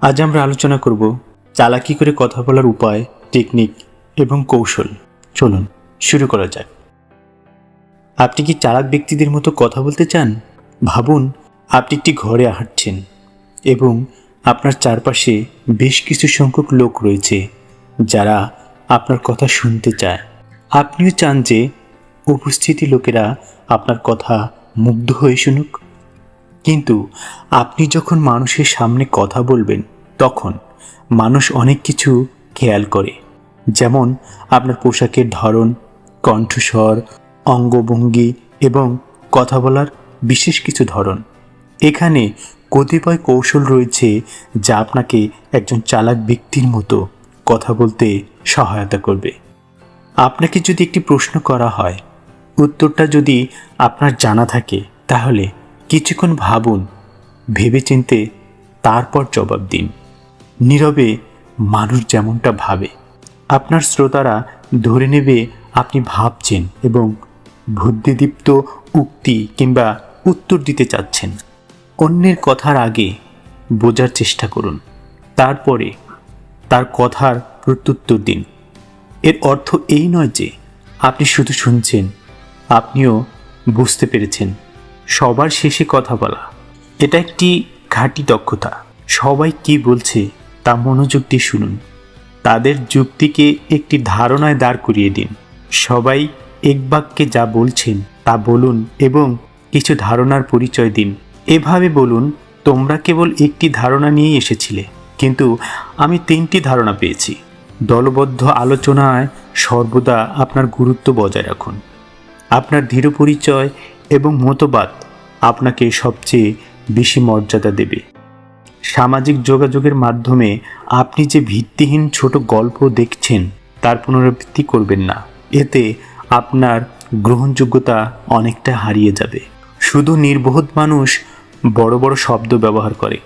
আজ আমরা আলোচনা করব চালাকি করে কথা বলার উপায় টেকনিক এবং কৌশল। চলুন, শুরু করা যাক। আপনি কি চালাক ব্যক্তিদের মতো কথা বলতে চান? ভাবুন, আপনি একটি ঘরে হাঁটছেন এবং আপনার চারপাশে বেশ কিছু সংখ্যক লোক রয়েছে যারা আপনার কথা শুনতে চায়। আপনিও চান যে উপস্থিতি লোকেরা আপনার কথা মুগ্ধ হয়ে শুনুক। কিন্তু আপনি যখন মানুষের সামনে কথা বলবেন, তখন মানুষ অনেক কিছু খেয়াল করে। যেমন আপনার পোশাকের ধরন, কণ্ঠস্বর, অঙ্গভঙ্গি এবং কথা বলার বিশেষ কিছু ধরন। এখানে কতিপয় কৌশল রয়েছে যা আপনাকে একজন চালাক ব্যক্তির মতো কথা বলতে সহায়তা করবে। আপনাকে যদি একটি প্রশ্ন করা হয়, উত্তরটা যদি আপনার জানা থাকে, তাহলে কিছুক্ষণ ভাবুন, ভেবেচিন্তে তারপর জবাব দিন। নীরবে মানুষ যেমনটা ভাবে, আপনার শ্রোতারা ধরে নেবে আপনি ভাবছেন এবং বুদ্ধিদীপ্ত উক্তি কিংবা উত্তর দিতে চাচ্ছেন। অন্যের কথার আগে বোঝার চেষ্টা করুন। তারপরে তার কথার প্রত্যুত্তর দিন। এর অর্থ এই নয় যে আপনি শুধু শুনছেন, আপনিও বুঝতে পেরেছেন। সবার শেষে কথা বলা। এটা একটি ঘাঁটি দক্ষতা। সবাই কি বলছে তা মনোযোগ দিয়ে শুনুন। তাদের যুক্তিকে একটি ধারণায় দাঁড় করিয়ে দিন। সবাই এক বাক্যে যা বলছেন তা বলুন এবং কিছু ধারণার পরিচয় দিন। এভাবে বলুন, তোমরা কেবল একটি ধারণা নিয়েই এসেছিলে, কিন্তু আমি তিনটি ধারণা পেয়েছি। দলবদ্ধ আলোচনায় সর্বদা আপনার গুরুত্ব বজায় রাখুন। আপনার দৃঢ় পরিচয় এবং মতবাদ আপনাকে সবচেয়ে বেশি মর্যাদা দেবে। সামাজিক যোগাযোগের মাধ্যমে আপনি যে ভিত্তিহীন ছোট গল্প দেখছেন, তার পুনরাবৃত্তি করবেন না। এতে আপনার গ্রহণযোগ্যতা অনেকটা হারিয়ে যাবে। শুধু নির্বোধ মানুষ বড় বড় শব্দ ব্যবহার করে,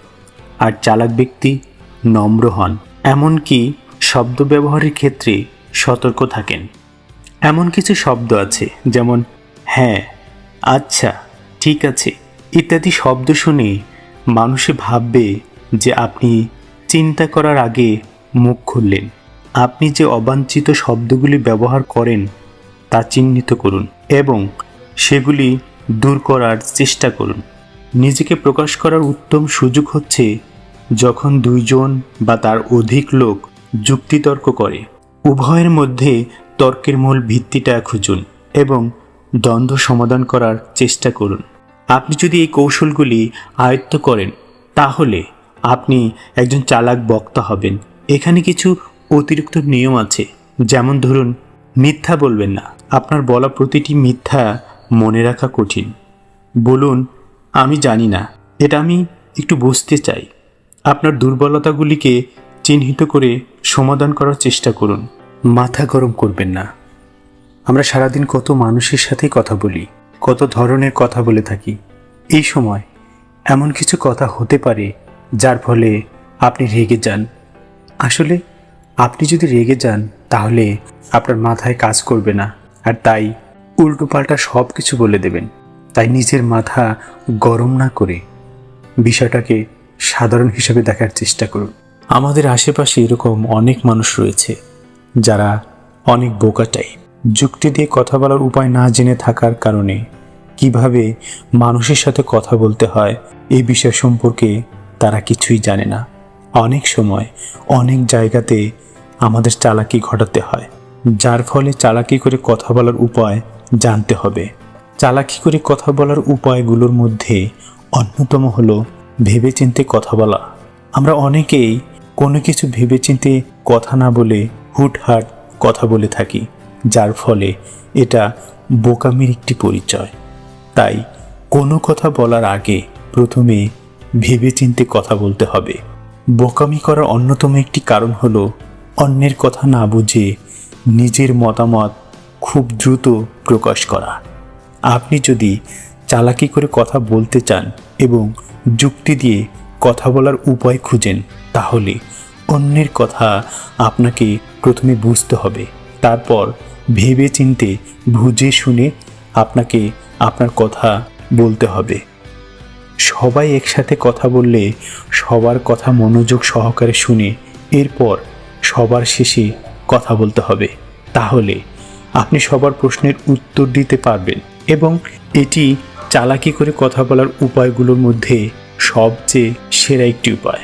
আর চালাক ব্যক্তি নম্র হন। এমনকি শব্দ ব্যবহারের ক্ষেত্রে সতর্ক থাকেন। এমন কিছু শব্দ আছে, যেমন হ্যাঁ আচ্ছা ঠিক আছে। ইত্যাদি শব্দ শুনে মানুষে ভাববে যে আপনি চিন্তা করার আগে মুখ খুললেন। আপনি যে অবাঞ্ছিত শব্দগুলি ব্যবহার করেন, তা চিহ্নিত করুন এবং সেগুলি দূর করার চেষ্টা করুন। নিজেকে প্রকাশ করার উত্তম সুযোগ হচ্ছে যখন দুইজন বা তার অধিক লোক যুক্তিতর্ক করে। উভয়ের মধ্যে তর্কের মূল ভিত্তিটা খুঁজুন এবং দ্বন্দ্ব সমাধান করার চেষ্টা করুন। আপনি যদি এই কৌশলগুলি আয়ত্ত করেন, তাহলে আপনি একজন চালাক বক্তা হবেন। এখানে কিছু অতিরিক্ত নিয়ম আছে। যেমন ধরুন, মিথ্যা বলবেন না। আপনার বলা প্রতিটি মিথ্যা মনে রাখা কঠিন। বলুন, আমি জানি না। এটা আমি একটু বুঝতে চাই। আপনার দুর্বলতাগুলিকে চিহ্নিত করে সমাধান করার চেষ্টা করুন। মাথা গরম করবেন না। আমরা সারাদিন কত মানুষের সাথে কথা বলি, কত ধরনের কথা বলে থাকি। এই সময় এমন কিছু কথা হতে পারে, যার ফলে আপনি রেগে যান। আসলে আপনি যদি রেগে যান, তাহলে আপনার মাথায় কাজ করবে না। আর তাই উল্টোপাল্টা সব কিছু বলে দেবেন। তাই নিজের মাথা গরম না করে বিষয়টাকে সাধারণ হিসেবে দেখার চেষ্টা করুন। আমাদের আশেপাশে এরকম অনেক মানুষ রয়েছে, যারা অনেক বোকা টাইপ। যুক্তি দিয়ে কথা বলার উপায় না জেনে থাকার কারণে কীভাবে মানুষের সাথে কথা বলতে হয় এই বিষয় সম্পর্কে তারা কিছুই জানে না। অনেক সময় অনেক জায়গাতে আমাদের চালাকি ঘটাতে হয়, যার ফলে চালাকি করে কথা বলার উপায় জানতে হবে। চালাকি করে কথা বলার উপায়গুলোর মধ্যে অন্যতম হলো ভেবেচিন্তে কথা বলা। আমরা অনেকেই কোনো কিছু ভেবেচিন্তে কথা না বলে হুটহাট কথা বলে থাকি। যার ফলে এটা বোকামির একটি পরিচয়। তাই কোনো কথা বলার আগে প্রথমে ভেবেচিন্তে কথা বলতে হবে। বোকামি করার অন্যতম একটি কারণ হলো অন্যের কথা না বুঝে নিজের মতামত খুব দ্রুত প্রকাশ করা। আপনি যদি চালাকি করে কথা বলতে চান এবং যুক্তি দিয়ে কথা বলার উপায় খুঁজেন, তাহলে অন্যের কথা আপনাকে প্রথমে বুঝতে হবে। তারপর ভেবে চিনতে বুঝে শুনে আপনাকে আপনার কথা বলতে হবে। সবাই একসাথে কথা বললে সবার কথা মনোযোগ সহকারে শুনে এরপর সবার শেষে কথা বলতে হবে। তাহলে আপনি সবার প্রশ্নের উত্তর দিতে পারবেন এবং এটি চালাকি করে কথা বলার উপায়গুলোর মধ্যে সবচেয়ে সেরা একটি উপায়।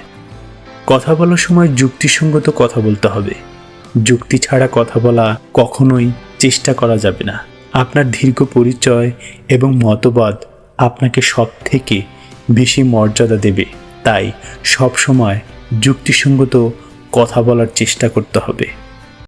কথা বলার সময় যুক্তিসঙ্গত কথা বলতে হবে। যুক্তি ছাড়া কথা বলা কখনোই চেষ্টা করা যাবে না। আপনার দীর্ঘ পরিচয় এবং মতবাদ আপনাকে সব থেকে বেশি মর্যাদা দেবে। তাই সবসময় যুক্তিসঙ্গত কথা বলার চেষ্টা করতে হবে।